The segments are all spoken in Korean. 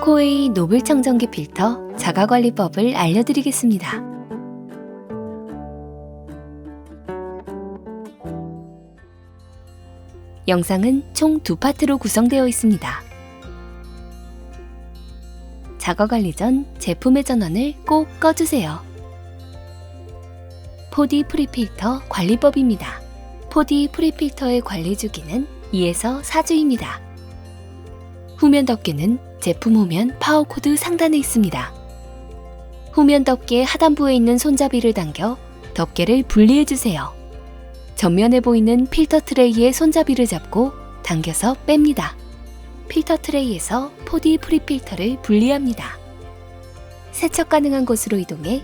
코웨이 노블 청정기 필터 자가관리법을 알려드리겠습니다. 영상은 총 두 파트로 구성되어 있습니다. 자가 관리 전 제품의 전원을 꼭 꺼주세요. 포디 프리필터 관리법입니다. 포디 프리필터의 관리 주기는 2에서 4주입니다. 후면 덮개는 제품 후면 파워 코드 상단에 있습니다. 후면 덮개 하단부에 있는 손잡이를 당겨 덮개를 분리해 주세요. 전면에 보이는 필터 트레이의 손잡이를 잡고 당겨서 뺍니다. 필터 트레이에서 포디 프리 필터를 분리합니다. 세척 가능한 곳으로 이동해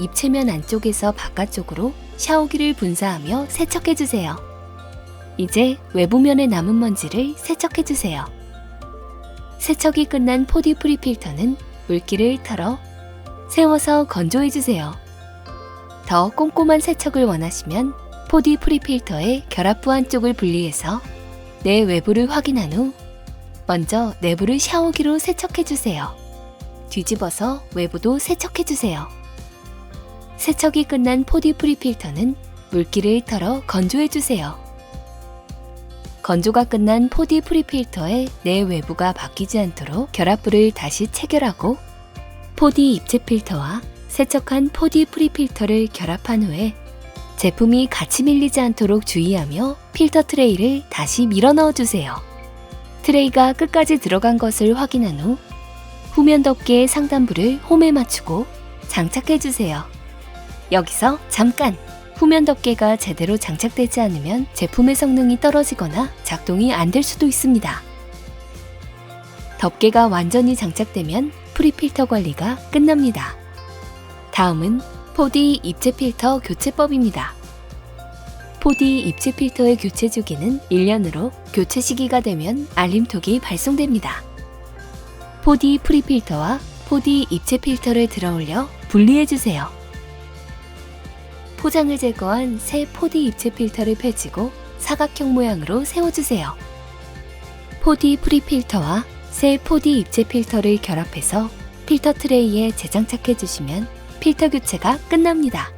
입체면 안쪽에서 바깥쪽으로 샤워기를 분사하며 세척해 주세요. 이제 외부면에 남은 먼지를 세척해 주세요. 세척이 끝난 포디 프리 필터는 물기를 털어 세워서 건조해 주세요. 더 꼼꼼한 세척을 원하시면 포디 프리 필터의 결합부 한쪽을 분리해서 내 외부를 확인한 후 먼저 내부를 샤워기로 세척해 주세요. 뒤집어서 외부도 세척해 주세요. 세척이 끝난 포디 프리 필터는 물기를 털어 건조해 주세요. 건조가 끝난 포디 프리필터의 내 외부가 바뀌지 않도록 결합부를 다시 체결하고 포디 입체 필터와 세척한 포디 프리필터를 결합한 후에 제품이 같이 밀리지 않도록 주의하며 필터 트레이를 다시 밀어 넣어 주세요. 트레이가 끝까지 들어간 것을 확인한 후 후면 덮개의 상단부를 홈에 맞추고 장착해 주세요. 여기서 잠깐! 후면 덮개가 제대로 장착되지 않으면 제품의 성능이 떨어지거나 작동이 안 될 수도 있습니다. 덮개가 완전히 장착되면 프리필터 관리가 끝납니다. 다음은 포디 입체 필터 교체법입니다. 포디 입체 필터의 교체 주기는 1년으로 교체 시기가 되면 알림톡이 발송됩니다. 포디 프리필터와 포디 입체 필터를 들어올려 분리해 주세요. 포장을 제거한 새 포디 입체 필터를 펼치고 사각형 모양으로 세워주세요. 포디 프리 필터와 새 포디 입체 필터를 결합해서 필터 트레이에 재장착해 주시면 필터 교체가 끝납니다.